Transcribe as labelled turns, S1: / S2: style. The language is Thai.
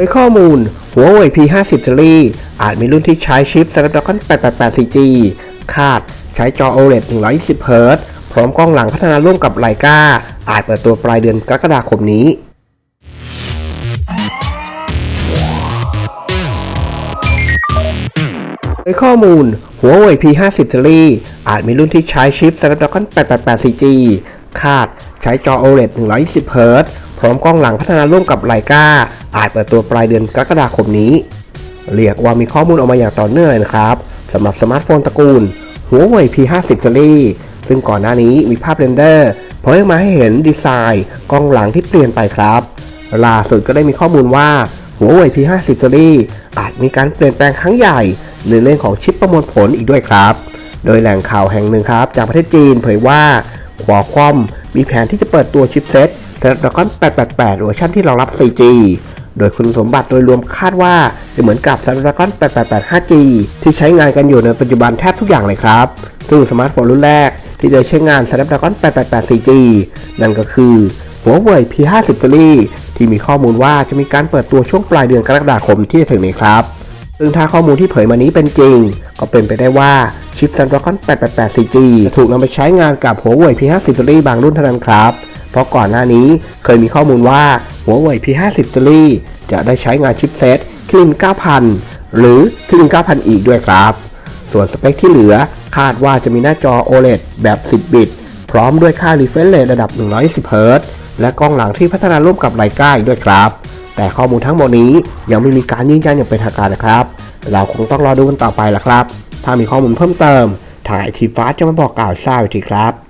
S1: โดยข้อมูล Huawei P50 Series อาจมีรุ่นที่ใช้ชิป Snapdragon 888 4G คาดใช้จอ OLED 120 Hz พร้อมกล้องหลังพัฒนาร่วมกับไลกาอาจเปิดตัวปลายเดือนกรกฎาคมนี้โดยข้อมูล Huawei P50 Series อาจมีรุ่นที่ใช้ชิป Snapdragon 888 4G คาดใช้จอ OLED 120 Hz พร้อมกล้องหลังพัฒนาร่วมกับไลกา อาจเปิดตัวปลายเดือนกรกฎาคมนี้ เรียกว่ามีข้อมูลออกมาอย่างต่อเนื่องเลยนะครับสำหรับสมาร์ทโฟนตระกูล Huawei P50 Series ซึ่งก่อนหน้านี้มีภาพเรนเดอร์เผยออกมาให้เห็นดีไซน์กล้องหลังที่เปลี่ยนไปครับล่าสุดก็ได้มีข้อมูลว่า Huawei P50 Series อาจมีการเปลี่ยนแปลงครั้งใหญ่ในเรื่องของชิปประมวลผลอีกด้วยครับ โดยแหล่งข่าวแห่งหนึ่งครับ จากประเทศจีนเผยว่า Qualcomm มีแผนที่จะเปิดตัวชิปเซ็ต Snapdragon 888เวอร์ชันที่รองรับ 4G โดยคุณสมบัติโดยรวมคาดว่าจะเหมือนกับ Snapdragon 888 5G ที่ใช้งานกันอยู่ในปัจจุบันแทบทุกอย่างเลยครับ ซึ่งสมาร์ทโฟนรุ่นแรกที่จะใช้งาน Snapdragon 888 4G นั่นก็คือ Huawei P50 Series ที่มีข้อมูลว่าจะมีการเปิดตัวช่วงปลายเดือนกรกฎาคมที่จะถึงนี้ครับ ซึ่งถ้าข้อมูลที่เผยมานี้เป็นจริง ก็เป็นไปได้ว่าชิป Snapdragon 888 4G ถูกนำไปใช้งานกับ Huawei P50 Series บางรุ่นเท่านั้นครับ เพราะก่อนหน้านี้เคยมีข้อมูลว่า Huawei P50 Series จะได้ใช้งานชิปเซต Kirin 9000 หรือ Kirin 9000 อีกด้วยครับ ส่วนสเปคที่เหลือคาดว่าจะมีหน้าจอ OLED แบบ 10 บิต พร้อมด้วยค่า refresh rate ระดับ 120 Hz และกล้องหลังที่พัฒนาร่วมกับไลกาอีกด้วยครับ แต่ข้อมูลทั้งหมดนี้ยังไม่มีการยืนยันอย่างเป็นทางการนะครับ เราคงต้องรอดูกันต่อไปละครับ ถ้ามีข้อมูลเพิ่มเติมทางไอทีฟ้าจะมาบอกกล่าวทราบอีกทีครับ